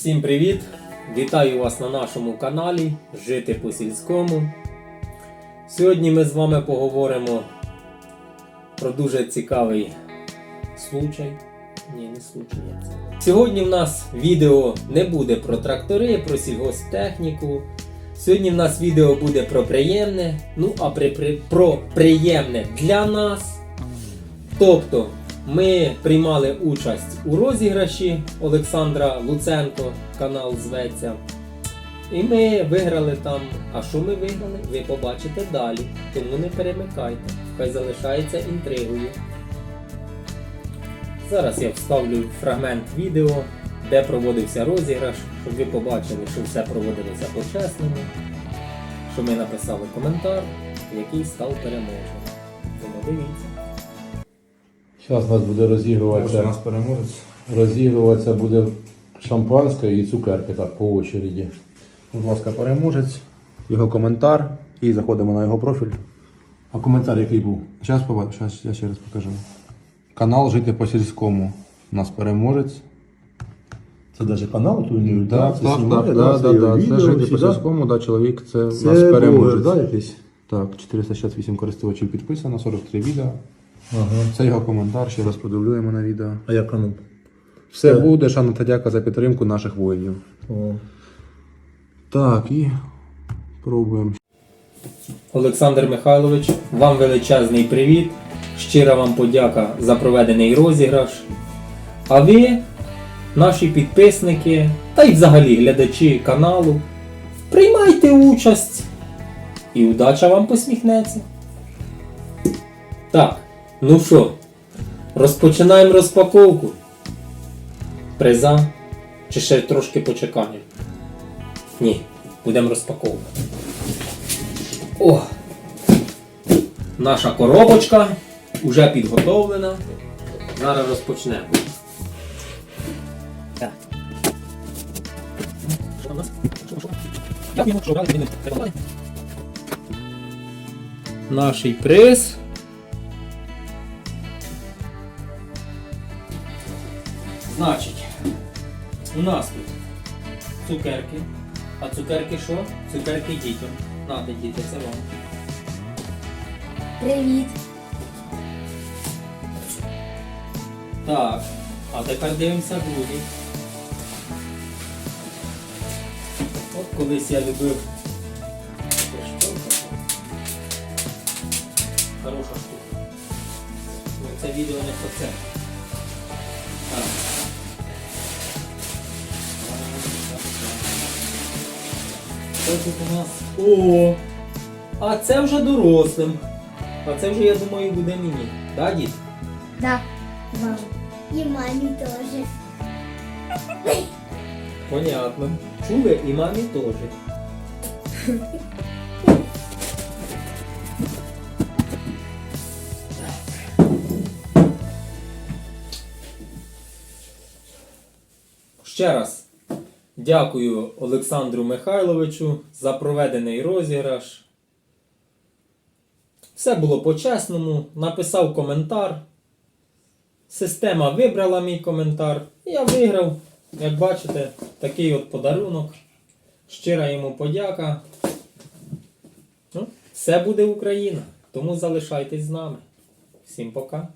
Всім привіт! Вітаю вас на нашому каналі Жити по сільському. Сьогодні ми з вами поговоримо про дуже цікавий случай. Ні, не случай. Сьогодні в нас відео не буде про трактори, про сільгосптехніку. Сьогодні в нас відео буде про приємне. Ну, а при, при, про приємне для нас. Тобто ми приймали участь у розіграші Олександра Луценко, канал зветься. І ми виграли там. А що ми виграли, ви побачите далі. Тому не перемикайте. Хай залишається інтригою. Зараз я вставлю фрагмент відео, де проводився розіграш, щоб ви побачили, що все проводилося по-чесному. Що ми написали коментар, який став переможним. Тому дивіться. Зараз у нас буде Ось у розігруватися, нас переможець. розігруватися буде шампанське і цукерки так по очереді. Будь ласка, переможець, його коментар і заходимо на його профіль. А коментар який був? Зараз побачимо, зараз я ще раз покажу. Канал Жити по сільському. У нас переможець. Це навіть канал тут не Так, так, так, так, так, Це Жити по сільському, да, чоловік, це, у Це нас блогер, переможець. да, якийсь? Так, 468 користувачів підписано, 43 відео. Ага. Це його коментар, ще раз продублюємо на відео. А як канал? Все Це- буде, шана та дяка за підтримку наших воїнів. О. Так, і пробуємо. Олександр Михайлович, вам величезний привіт. Щира вам подяка за проведений розіграш. А ви, наші підписники та й взагалі глядачі каналу, приймайте участь і удача вам посміхнеться. Так, ну що, розпочинаємо розпаковку. Приза. Чи ще трошки почекаємо? Ні, будемо розпаковувати. О! Наша коробочка вже підготовлена. Зараз розпочнемо. Так. Що Значить, у нас тут цукерки. А цукерки що? Цукерки дітям. Нате, діти, це вам. Привіт. Так, а тепер дивимося другі. От колись я любив. Хороша штука. Ну, це відео не про це. Що тут у нас? О! А це вже дорослим. А це вже, я думаю, буде мені. Так, дід? Да. Мам. І мамі теж. Понятно. Чули і мамі теж. Ще раз дякую Олександру Михайловичу за проведений розіграш. Все було по-чесному. Написав коментар. Система вибрала мій коментар. Я виграв. Як бачите, такий от подарунок. Щира йому подяка. Ну, все буде Україна. Тому залишайтесь з нами. Всім пока.